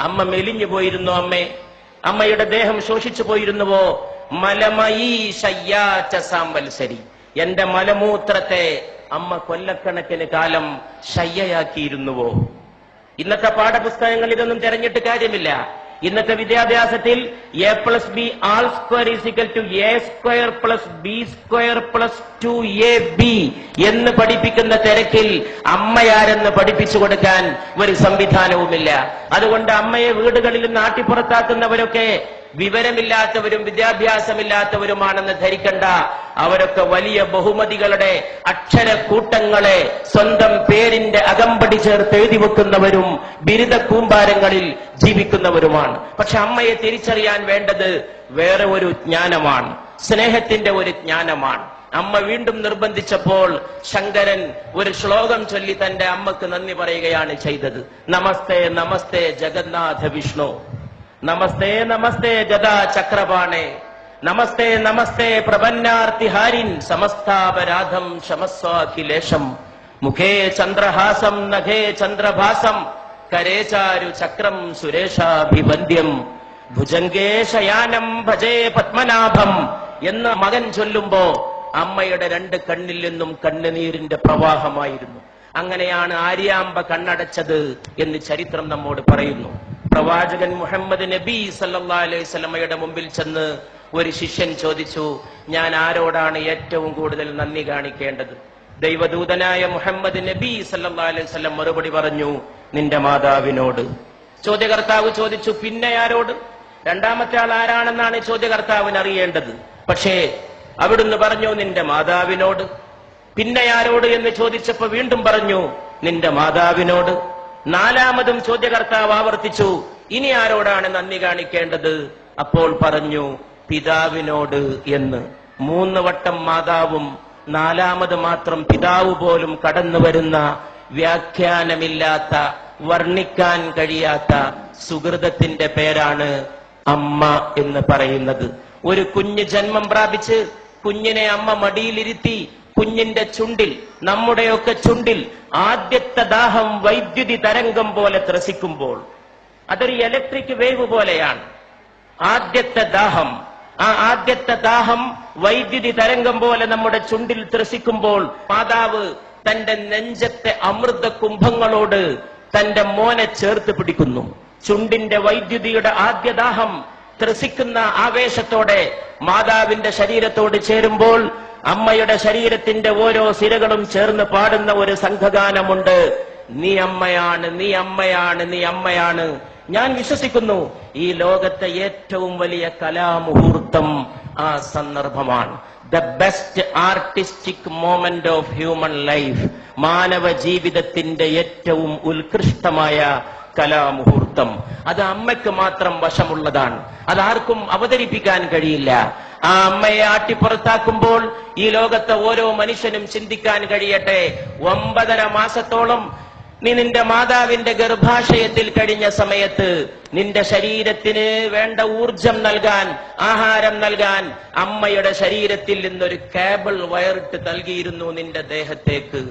അമ്മ മെലിഞ്ഞു പോയിരുന്നു അമ്മേ. അമ്മയുടെ ദേഹം ശോഷിച്ചു പോയിരുന്നുവോ? മലമയീ എന്റെ മലമൂത്രത്തെ അമ്മ കൊല്ലക്കണക്കിന് കാലം ശയ്യയാക്കിയിരുന്നുവോ? ഇന്നത്തെ പാഠപുസ്തകങ്ങൾ ഇതൊന്നും തെരഞ്ഞിട്ട് കാര്യമില്ല. ഇന്നത്തെ വിദ്യാഭ്യാസത്തിൽ A plus B whole square is equal to A square plus B square plus two A B എന്ന് പഠിപ്പിക്കുന്ന തിരക്കിൽ അമ്മയാരെന്ന് പഠിപ്പിച്ചു കൊടുക്കാൻ ഒരു സംവിധാനവുമില്ല. അതുകൊണ്ട് അമ്മയെ വീടുകളിലും നാട്ടിപ്പുറത്താക്കുന്നവരൊക്കെ വിവരമില്ലാത്തവരും വിദ്യാഭ്യാസമില്ലാത്തവരുമാണെന്ന് ധരിക്കണ്ട അവരൊക്കെ വലിയ ബഹുമതികളുടെ അക്ഷരക്കൂട്ടങ്ങളെ സ്വന്തം പേരിന്റെ അകമ്പടി ചേർത്ത് എഴുതി വെക്കുന്നവരും ബിരുദ കൂമ്പാരങ്ങളിൽ ജീവിക്കുന്നവരുമാണ്. പക്ഷെ അമ്മയെ തിരിച്ചറിയാൻ വേണ്ടത് വേറെ ഒരു ജ്ഞാനമാണ്. സ്നേഹത്തിന്റെ ഒരു ജ്ഞാനമാണ്. അമ്മ വീണ്ടും നിർബന്ധിച്ചപ്പോൾ ശങ്കരൻ ഒരു ശ്ലോകം ചൊല്ലി തന്റെ അമ്മയ്ക്ക് നന്ദി പറയുകയാണ് ചെയ്തത്. നമസ്തേ നമസ്തേ ജഗന്നാഥ വിഷ്ണു. നമസ്തേ നമസ്തേ ഗദാ ചക്രപാണേ. നമസ്തേ നമസ്തേ പ്രപന്നാർത്തിഹാരിൻ സമസ്താപരാധം ശമസ്വാഖിലേശം. മുഖേ ചന്ദ്രഹാസം നഖേ ചന്ദ്രഭാസം കരേചാരു ചക്രം സുരേഷാഭിവന്ദ്യം ഭുജംഗേ ശയാനം ഭജേ പത്മനാഭം എന്ന് മകൻ ചൊല്ലുമ്പോ അമ്മയുടെ രണ്ട് കണ്ണിൽ നിന്നും കണ്ണുനീരിന്റെ പ്രവാഹമായിരുന്നു. അങ്ങനെയാണ് ആര്യാമ്പ കണ്ണടച്ചത് എന്ന് ചരിത്രം നമ്മോട് പറയുന്നു. പ്രവാചകൻ മുഹമ്മദ് നബി സല്ലാ അലൈഹി മുമ്പിൽ ചെന്ന് ഒരു ശിഷ്യൻ ചോദിച്ചു ഞാൻ ആരോടാണ് ഏറ്റവും കൂടുതൽ നന്ദി കാണിക്കേണ്ടത്? ദൈവദൂതനായ മുഹമ്മദ് നബി സല്ലാ അലൈഹി മറുപടി പറഞ്ഞു നിന്റെ മാതാവിനോട്. ചോദ്യകർത്താവ് ചോദിച്ചു പിന്നെ ആരോട്? രണ്ടാമത്തെ ആൾ ആരാണെന്നാണ് ചോദ്യകർത്താവിന് അറിയേണ്ടത്? പക്ഷേ അവിടുന്ന് പറഞ്ഞു നിന്റെ മാതാവിനോട്. പിന്നെ ആരോട്? എന്ന് ചോദിച്ചപ്പോ വീണ്ടും പറഞ്ഞു നിന്റെ മാതാവിനോട്. നാലാമതും ചോദ്യകർത്താവ് ആവർത്തിച്ചു ഇനി ആരോടാണ് നന്ദി കാണിക്കേണ്ടത്? അപ്പോൾ പറഞ്ഞു പിതാവിനോട് എന്ന്. മൂന്ന് വട്ടം മാതാവും നാലാമത് മാത്രം പിതാവ് പോലും കടന്നു വരുന്ന വ്യാഖ്യാനമില്ലാത്ത വർണിക്കാൻ കഴിയാത്ത സുഹൃതത്തിന്റെ പേരാണ് അമ്മ എന്ന് പറയുന്നത്. ഒരു കുഞ്ഞ് ജന്മം പ്രാപിച്ച് കുഞ്ഞിനെ അമ്മ മടിയിലിരുത്തി കുഞ്ഞിന്റെ ചുണ്ടിൽ നമ്മുടെയൊക്കെ ചുണ്ടിൽ ആദ്യത്തെ ദാഹം വൈദ്യുതി തരംഗം പോലെ ത്രസിക്കുമ്പോൾ അതൊരു ഇലക്ട്രിക് വേവ് പോലെയാണ്. ആദ്യത്തെ ദാഹം ആ ആദ്യത്തെ ദാഹം വൈദ്യുതി തരംഗം പോലെ നമ്മുടെ ചുണ്ടിൽ ത്രസിക്കുമ്പോൾ മാതാവ് തന്റെ നെഞ്ചത്തെ അമൃത കുംഭങ്ങളോട് തന്റെ മോനെ ചേർത്ത് പിടിക്കുന്നു. ചുണ്ടിന്റെ വൈദ്യുതിയുടെ ആദ്യ ദാഹം ത്രസിക്കുന്ന ആവേശത്തോടെ മാതാവിന്റെ ശരീരത്തോട് ചേരുമ്പോൾ അമ്മയുടെ ശരീരത്തിന്റെ ഓരോ സിരകളും ചേർന്ന് പാടുന്ന ഒരു സംഘഗാനമുണ്ട്. നീ അമ്മയാണ് നീ അമ്മയാണ് നീ അമ്മയാണ്. ഞാൻ വിശ്വസിക്കുന്നു ഈ ലോകത്തെ ഏറ്റവും വലിയ കലാമുഹൂർത്തം ആ സന്ദർഭമാണ്. The best artistic moment of human life മാനവ ജീവിതത്തിന്റെ ഏറ്റവും ഉത്കൃഷ്ടമായ കലാമുഹൂർത്തം. അത് അമ്മയ്ക്ക് മാത്രം വശമുള്ളതാണ്. അതാർക്കും അവതരിപ്പിക്കാൻ കഴിയില്ല. ആ അമ്മയെ ആട്ടിപ്പുറത്താക്കുമ്പോൾ ഈ ലോകത്തെ ഓരോ മനുഷ്യനും ചിന്തിക്കാൻ കഴിയട്ടെ. ഒമ്പതര മാസത്തോളം നീ നിന്റെ മാതാവിന്റെ ഗർഭാശയത്തിൽ കഴിഞ്ഞ സമയത്ത് നിന്റെ ശരീരത്തിന് വേണ്ട ഊർജം നൽകാൻ ആഹാരം നൽകാൻ അമ്മയുടെ ശരീരത്തിൽ നിന്നൊരു കേബിൾ വയറിട്ട് നൽകിയിരുന്നു നിന്റെ ദേഹത്തേക്ക്.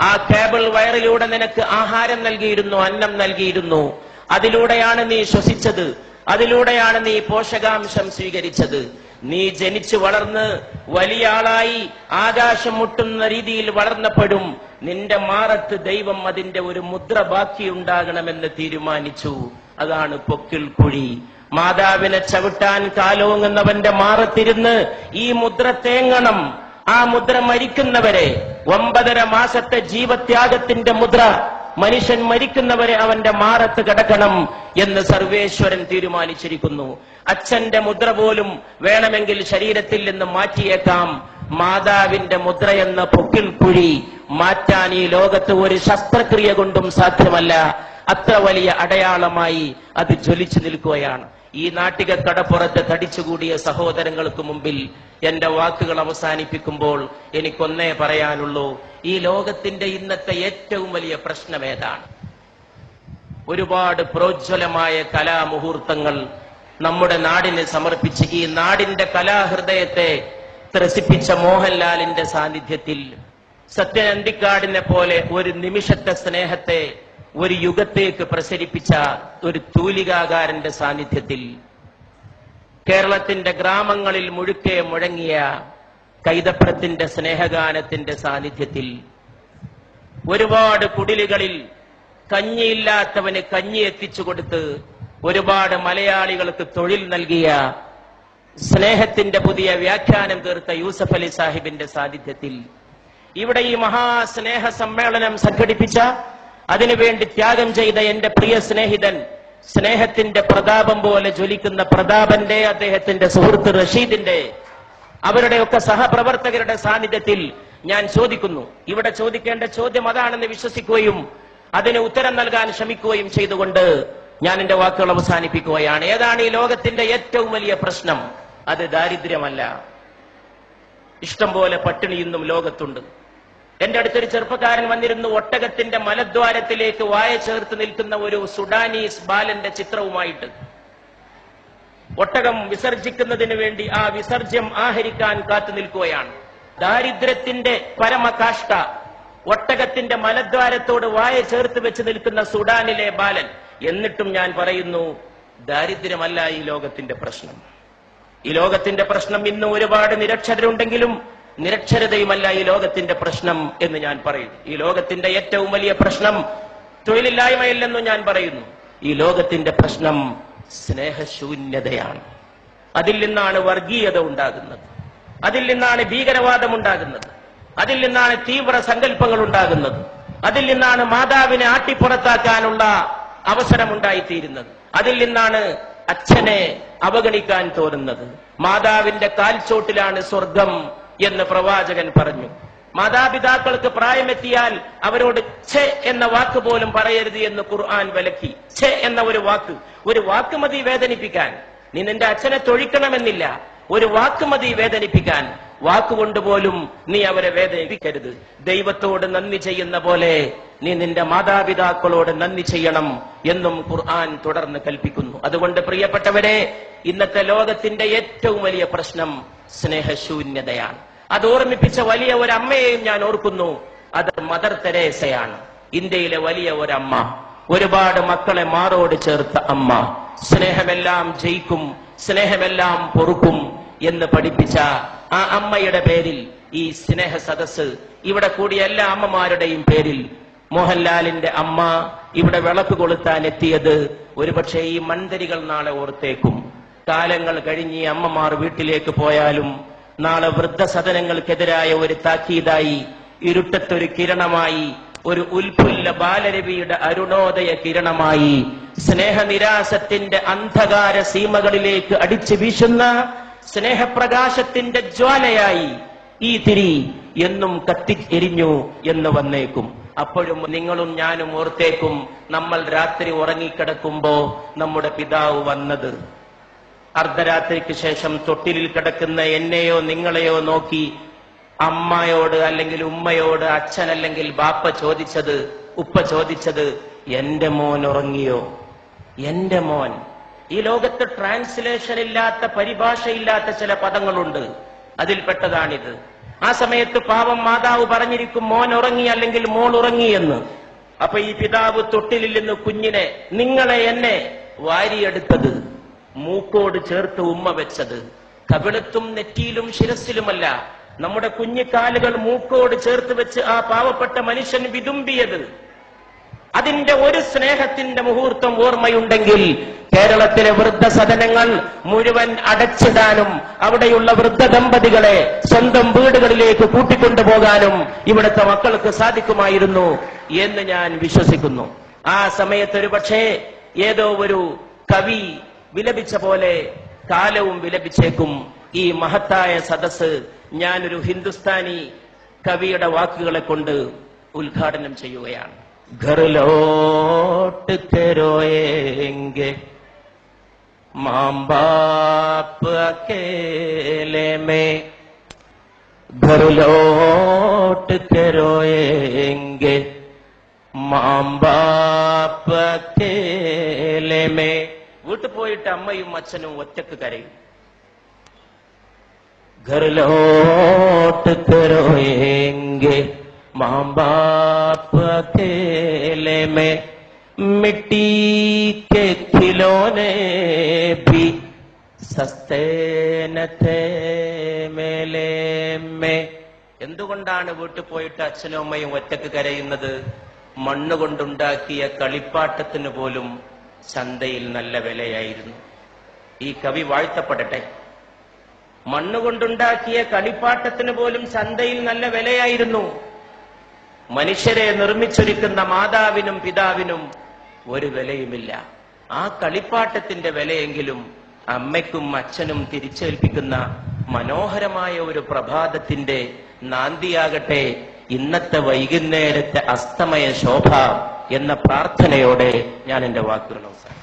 ആ കേബിൾ വയറിലൂടെ നിനക്ക് ആഹാരം നൽകിയിരുന്നു അന്നം നൽകിയിരുന്നു. അതിലൂടെയാണ് നീ ശ്വസിച്ചത്. അതിലൂടെയാണ് നീ പോഷകാംശം സ്വീകരിച്ചത്. നീ ജനിച്ചു വളർന്ന് വലിയ ആളായി ആകാശം മുട്ടുന്ന രീതിയിൽ വളർന്നപ്പെടും. നിന്റെ മാറത്ത് ദൈവം അതിന്റെ ഒരു മുദ്ര ബാക്കിയുണ്ടാകണമെന്ന് തീരുമാനിച്ചു. അതാണ് പൊക്കിൽ കുഴി. മാതാവിനെ ചവിട്ടാൻ കാലോങ്ങുന്നവന്റെ മാറത്തിരുന്ന് ഈ മുദ്ര തേങ്ങണം. ആ മുദ്ര മരിക്കുന്നവരെ ഒമ്പതര മാസത്തെ ജീവത്യാഗത്തിന്റെ മുദ്ര മനുഷ്യൻ മരിക്കുന്നവരെ അവന്റെ മാറത്ത് കിടക്കണം എന്ന് സർവേശ്വരൻ തീരുമാനിച്ചിരിക്കുന്നു. അച്ഛന്റെ മുദ്ര പോലും വേണമെങ്കിൽ ശരീരത്തിൽ നിന്ന് മാറ്റിയേക്കാം. മാതാവിന്റെ മുദ്ര എന്ന പൊക്കിൽ കുഴി മാറ്റാൻ ഈ ലോകത്ത് ഒരു ശസ്ത്രക്രിയ കൊണ്ടും സാധ്യമല്ല. അത്ര വലിയ അടയാളമായി അത് ജ്വലിച്ചു നിൽക്കുകയാണ്. ഈ നാട്ടിക കടപ്പുറത്ത് തടിച്ചുകൂടിയ സഹോദരങ്ങൾക്ക് മുമ്പിൽ എന്റെ വാക്കുകൾ അവസാനിപ്പിക്കുമ്പോൾ എനിക്കൊന്നേ പറയാനുള്ളൂ ഈ ലോകത്തിന്റെ ഇന്നത്തെ ഏറ്റവും വലിയ പ്രശ്നം ഏതാണ്? ഒരുപാട് പ്രോജ്വലമായ കലാമുഹൂർത്തങ്ങൾ നമ്മുടെ നാടിന് സമർപ്പിച്ച് ഈ നാടിന്റെ കലാഹൃദയത്തെ ത്രസിപ്പിച്ച മോഹൻലാലിന്റെ സാന്നിധ്യത്തിൽ സത്യനന്തിക്കാടിനെ പോലെ ഒരു നിമിഷത്തെ സ്നേഹത്തെ ഒരു യുഗത്തേക്ക് പ്രസരിപ്പിച്ച ഒരു തൂലികാകാരന്റെ സാന്നിധ്യത്തിൽ കേരളത്തിന്റെ ഗ്രാമങ്ങളിൽ മുഴുക്കെ മുഴങ്ങിയ കൈതപ്പുറത്തിന്റെ സ്നേഹഗാനത്തിന്റെ സാന്നിധ്യത്തിൽ ഒരുപാട് കുടിലുകളിൽ കഞ്ഞിയില്ലാത്തവന് കഞ്ഞി എത്തിച്ചു കൊടുത്ത് ഒരുപാട് മലയാളികൾക്ക് തൊഴിൽ നൽകിയ സ്നേഹത്തിന്റെ പുതിയ വ്യാഖ്യാനം തീർത്ത യൂസഫ് അലി സാഹിബിന്റെ സാന്നിധ്യത്തിൽ. ഇവിടെ ഈ മഹാസ്നേഹ സമ്മേളനം സംഘടിപ്പിച്ച അതിനുവേണ്ടി ത്യാഗം ചെയ്ത എന്റെ പ്രിയ സ്നേഹിതൻ സ്നേഹത്തിന്റെ പ്രതാപം പോലെ ജ്വലിക്കുന്ന പ്രതാപന്റെ അദ്ദേഹത്തിന്റെ സുഹൃത്ത് റഷീദിന്റെ അവരുടെയൊക്കെ സഹപ്രവർത്തകരുടെ സാന്നിധ്യത്തിൽ ഞാൻ ചോദിക്കുന്നു. ഇവിടെ ചോദിക്കേണ്ട ചോദ്യം അതാണെന്ന് വിശ്വസിക്കുകയും അതിന് ഉത്തരം നൽകാൻ ശ്രമിക്കുകയും ചെയ്തുകൊണ്ട് ഞാൻ എന്റെ വാക്കുകൾ അവസാനിപ്പിക്കുകയാണ്. ഏതാണ് ഈ ലോകത്തിന്റെ ഏറ്റവും വലിയ പ്രശ്നം? അത് ദാരിദ്ര്യമല്ല. ഇഷ്ടം പോലെ പട്ടിണി ഇന്നും ലോകത്തുണ്ട്. എന്റെ അടുത്തൊരു ചെറുപ്പക്കാരൻ വന്നിരുന്നു ഒട്ടകത്തിന്റെ മലദ്വാരത്തിലേക്ക് വായ ചേർത്ത് നിൽക്കുന്ന ഒരു സുഡാനീസ് ബാലന്റെ ചിത്രവുമായിട്ട്. ഒട്ടകം വിസർജിക്കുന്നതിന് വേണ്ടി ആ വിസർജ്യം ആഹരിക്കാൻ കാത്തു നിൽക്കുകയാണ്. ദാരിദ്ര്യത്തിന്റെ പരമകാഷ്ട ഒട്ടകത്തിന്റെ മലദ്വാരത്തോട് വായ ചേർത്ത് വെച്ച് നിൽക്കുന്ന സുഡാനിലെ ബാലൻ. എന്നിട്ടും ഞാൻ പറയുന്നു ദാരിദ്ര്യമല്ല ഈ ലോകത്തിന്റെ പ്രശ്നം. ഈ ലോകത്തിന്റെ പ്രശ്നം ഇന്ന് ഒരുപാട് നിരക്ഷരരുണ്ടെങ്കിലും നിരക്ഷരതയുമല്ല ഈ ലോകത്തിന്റെ പ്രശ്നം എന്ന് ഞാൻ പറയുന്നു ഈ ലോകത്തിന്റെ ഏറ്റവും വലിയ പ്രശ്നം തൊഴിലില്ലായ്മയല്ലെന്നും ഞാൻ പറയുന്നു. ഈ ലോകത്തിന്റെ പ്രശ്നം സ്നേഹശൂന്യതയാണ്. അതിൽ നിന്നാണ് വർഗീയത ഉണ്ടാകുന്നത്. അതിൽ നിന്നാണ് ഭീകരവാദം ഉണ്ടാകുന്നത്. അതിൽ നിന്നാണ് തീവ്ര സങ്കല്പങ്ങൾ ഉണ്ടാകുന്നത്. അതിൽ നിന്നാണ് മാതാവിനെ ആട്ടിപ്പുറത്താക്കാനുള്ള അവസരമുണ്ടായിത്തീരുന്നത് അതിൽ നിന്നാണ് അച്ഛനെ അവഗണിക്കാൻ തോന്നുന്നത്. മാതാവിന്റെ കാൽച്ചോട്ടിലാണ് സ്വർഗം എന്ന് പ്രവാചകൻ പറഞ്ഞു. മാതാപിതാക്കൾക്ക് പ്രായമെത്തിയാൽ അവരോട് ഛെ എന്ന വാക്ക് പോലും പറയരുത് എന്ന് ഖുർആൻ വിലക്കി. ഛെ എന്ന ഒരു വാക്ക്. ഒരു വാക്ക് മതി വേദനിപ്പിക്കാൻ. നീ നിന്റെ അച്ഛനെ തൊഴിക്കണമെന്നില്ല. ഒരു വാക്ക് മതി വേദനിപ്പിക്കാൻ. വാക്കുകൊണ്ട് പോലും നീ അവരെ വേദനിപ്പിക്കരുത്. ദൈവത്തോട് നന്ദി ചെയ്യുന്ന പോലെ നീ നിന്റെ മാതാപിതാക്കളോട് നന്ദി ചെയ്യണം എന്നും ഖുർആൻ തുടർന്ന് കൽപ്പിക്കുന്നു. അതുകൊണ്ട് പ്രിയപ്പെട്ടവരെ ഇന്നത്തെ ലോകത്തിന്റെ ഏറ്റവും വലിയ പ്രശ്നം സ്നേഹശൂന്യതയാണ്. അത് ഓർമ്മിപ്പിച്ച വലിയ ഒരമ്മയെയും ഞാൻ ഓർക്കുന്നു. അത് മദർ തെരേസയാണ്. ഇന്ത്യയിലെ വലിയ ഒരമ്മ. ഒരുപാട് മക്കളെ മാറോട് ചേർത്ത അമ്മ. സ്നേഹമെല്ലാം ജയിക്കും സ്നേഹമെല്ലാം പൊറുക്കും എന്ന് പഠിപ്പിച്ച ആ അമ്മയുടെ പേരിൽ ഈ സ്നേഹ സദസ് ഇവിടെ കൂടിയ എല്ലാ അമ്മമാരുടെയും പേരിൽ മോഹൻലാലിന്റെ അമ്മ ഇവിടെ വിളക്ക് കൊളുത്താൻ എത്തിയത് ഒരുപക്ഷെ ഈ മൺതരികൾ നാളെ ഓർത്തേക്കും. കാലങ്ങൾ കഴിഞ്ഞ് അമ്മമാർ വീട്ടിലേക്ക് പോയാലും നാളെ വൃദ്ധസദനങ്ങൾക്കെതിരായ ഒരു താക്കീതായി ഇരുട്ടത്തൊരു കിരണമായി ഒരു ഉൽഫുല്ല ബാലരവിയുടെ അരുണോദയ കിരണമായി സ്നേഹനിരാസത്തിന്റെ അന്ധകാര സീമകളിലേക്ക് അടിച്ചു വീശുന്ന സ്നേഹപ്രകാശത്തിന്റെ ജ്വാലയായി ഈ തിരി എന്നും കത്തി എരിഞ്ഞു എന്ന് വന്നേക്കും. അപ്പോഴും നിങ്ങളും ഞാനും ഓർത്തേക്കും നമ്മൾ രാത്രി ഉറങ്ങിക്കിടക്കുമ്പോ നമ്മുടെ പിതാവ് വന്നത്. അർദ്ധരാത്രിക്ക് ശേഷം തൊട്ടിലിൽ കിടക്കുന്ന എന്നെയോ നിങ്ങളെയോ നോക്കി അമ്മയോട് അല്ലെങ്കിൽ ഉമ്മയോട് അച്ഛൻ അല്ലെങ്കിൽ ബാപ്പ ചോദിച്ചത് ഉപ്പ ചോദിച്ചത് എന്റെ മോൻ ഉറങ്ങിയോ? എന്റെ മോൻ. ഈ ലോകത്ത് ട്രാൻസ്ലേഷൻ ഇല്ലാത്ത പരിഭാഷയില്ലാത്ത ചില പദങ്ങളുണ്ട്. അതിൽപ്പെട്ടതാണിത്. ആ സമയത്ത് പാവം മാതാവ് പറഞ്ഞിരിക്കും മോൻ ഉറങ്ങി അല്ലെങ്കിൽ മോൾ ഉറങ്ങി എന്ന്. അപ്പൊ ഈ പിതാവ് തൊട്ടിലിൽ കുഞ്ഞിനെ നിങ്ങളെ എന്നെ വാരിയെടുത്തത്. മൂക്കോട് ചേർത്ത് ഉമ്മ വെച്ചത്. കവിളത്തും നെറ്റിയിലും ശിരസിലുമല്ല നമ്മുടെ കുഞ്ഞിക്കാലുകൾ മൂക്കോട് ചേർത്ത് വെച്ച് ആ പാവപ്പെട്ട മനുഷ്യൻ വിതുമ്പിയത്. അതിന്റെ ഒരു സ്നേഹത്തിന്റെ മുഹൂർത്തം ഓർമ്മയുണ്ടെങ്കിൽ കേരളത്തിലെ വൃദ്ധസദനങ്ങൾ മുഴുവൻ അടച്ചിടാനും അവിടെയുള്ള വൃദ്ധ ദമ്പതികളെ സ്വന്തം വീടുകളിലേക്ക് കൂട്ടിക്കൊണ്ടുപോകാനും ഇവിടുത്തെ മക്കൾക്ക് സാധിക്കുമായിരുന്നു എന്ന് ഞാൻ വിശ്വസിക്കുന്നു. ആ സമയത്ത് ഒരു പക്ഷേ ഏതോ ഒരു കവി വിലപിച്ച പോലെ കാലവും വിലപിച്ചേക്കും. ഈ മഹത്തായ സദസ് ഞാനൊരു ഹിന്ദുസ്ഥാനി കവിയുടെ വാക്കുകളെ കൊണ്ട് ഉദ്ഘാടനം ചെയ്യുകയാണ്. ഘറിലോട്ട് കരോയെങ്കെ മാമ്പാപ്പ് അക്കേലമേ ഘറിലോട്ട് കരോയെങ്കെ മാമ്പാപ്പ് അക്കേലമേ घर लौट के रोएंगे माँ बाप अकेले में വീട്ടിൽ പോയിട്ട് അമ്മയും അച്ഛനും ഒറ്റക്ക് കരയും घर लौट कर रोएंगे माँ बाप अकेले में मिट्टी के खिलौने भी സസ്തേ ന ഥേ മേലേ മേ എന്തുകൊണ്ടാണ് വീട്ടിൽ പോയിട്ട് അച്ഛനും അമ്മയും ഒറ്റക്ക് കരയുന്നത് മണ്ണുകൊണ്ടുണ്ടാക്കിയ കളിപ്പാട്ടത്തിന് പോലും ചന്തയിൽ നല്ല വിലയായിരുന്നു. ഈ കവി വാഴ്ത്തപ്പെടട്ടെ. മണ്ണുകൊണ്ടുണ്ടാക്കിയ കളിപ്പാട്ടത്തിന് പോലും ചന്തയിൽ നല്ല വിലയായിരുന്നു. മനുഷ്യരെ നിർമ്മിച്ചൊരുക്കുന്ന മാതാവിനും പിതാവിനും ഒരു വിലയുമില്ല. ആ കളിപ്പാട്ടത്തിന്റെ വിലയെങ്കിലും അമ്മയ്ക്കും അച്ഛനും തിരിച്ചേൽപ്പിക്കുന്ന മനോഹരമായ ഒരു പ്രഭാതത്തിന്റെ നാന്തിയാകട്ടെ ഇന്നത്തെ വൈകുന്നേരത്തെ അസ്തമയ ശോഭ. എന്ന പ്രാർത്ഥനയോടെ ഞാൻ എന്റെ വാക്കുകൾ അവസാനിപ്പിക്കുന്നു.